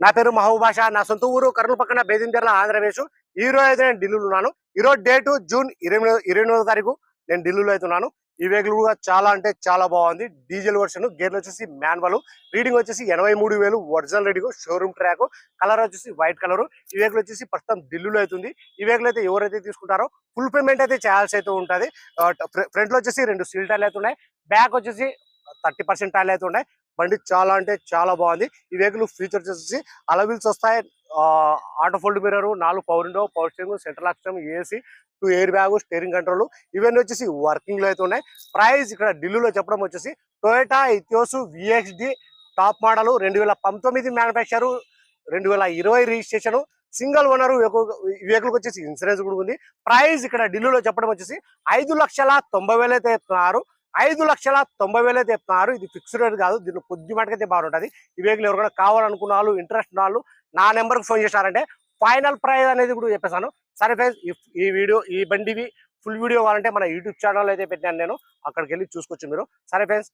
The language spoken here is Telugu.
నా పేరు మహబూబ్ నా సొంత ఊరు కర్నూలు పక్కన బేదిందర్ల ఆంధ్రప్రదేశ్. ఈ రోజు అయితే నేను ఢిల్లీలో ఉన్నాను. ఈరోజు డేటు జూన్ ఇరవై ఇరవై ఎనిమిదో తారీఖు నేను ఢిల్లీలో అయితే ఉన్నాను. ఈ వెహికల్ కూడా చాలా అంటే చాలా బాగుంది. డీజిల్ వర్షన్ గేర్లు వచ్చేసి మాన్యువల్ రీడింగ్ వచ్చేసి ఎనభై మూడు వేలు original reading showroom track colour వచ్చేసి వైట్ కలర్ ఈ వెహికల్ వచ్చేసి ప్రస్తుతం ఢిల్లీలో అవుతుంది ఈ వెహికల్ అయితే ఎవరైతే తీసుకుంటారో ఫుల్ పేమెంట్ అయితే చేయాల్సి అయితే ఉంటుంది. ఫ్రంట్లో వచ్చేసి రెండు సీల్ టైర్లు అయితే ఉన్నాయి. బ్యాక్ వచ్చేసి థర్టీ పర్సెంట్ టైర్లు అయితే ఉన్నాయి. బండి చాలా అంటే చాలా బాగుంది. ఈ వెహికల్ ఫీచర్స్ వచ్చేసి అలవిల్స్ వస్తాయి. ఆటో ఫోల్డ్ మిర్రర్ నాలుగు power window power steering central oxygen AC two air bag steering control ఇవన్నీ వచ్చేసి వర్కింగ్లో అయితే ఉన్నాయి. ప్రైస్ ఇక్కడ ఢిల్లీలో చెప్పడం వచ్చేసి Toyota Etios VXD top model రెండు వేల పంతొమ్మిది మ్యానుఫ్యాక్చర్ రెండు వేల ఇరవై రిజిస్ట్రేషన్ సింగిల్ ఓనర్ వెహికల్ వచ్చేసి ఇన్సూరెన్స్ కూడా ఉంది. ప్రైస్ ఇక్కడ ఢిల్లీలో చెప్పడం వచ్చేసి ఐదు లక్షల తొంభై వేలు అయితే చెప్తున్నారు ఐదు లక్షల తొంభై వేలు అయితే చెప్తున్నారు ఇది ఫిక్స్డ్ రేట్ కాదు. దీన్ని కొద్ది మటుకైతే బాగుంటుంది ఈ వెహికల్ ఎవరికైనా కావాలనుకున్న వాళ్ళు ఇంట్రెస్ట్ ఉన్న వాళ్ళు నా నెంబర్కి ఫోన్ చేశారంటే ఫైనల్ ప్రైజ్ అనేది కూడా చెప్పేసాను సరే ఫ్రెండ్స్ ఈ వీడియో ఈ బండివి ఫుల్ వీడియో కావాలంటే మన యూట్యూబ్ ఛానల్ అయితే పెట్టాను నేను. అక్కడికి వెళ్ళి చూసుకోవచ్చు మీరు. సరే ఫ్రెండ్స్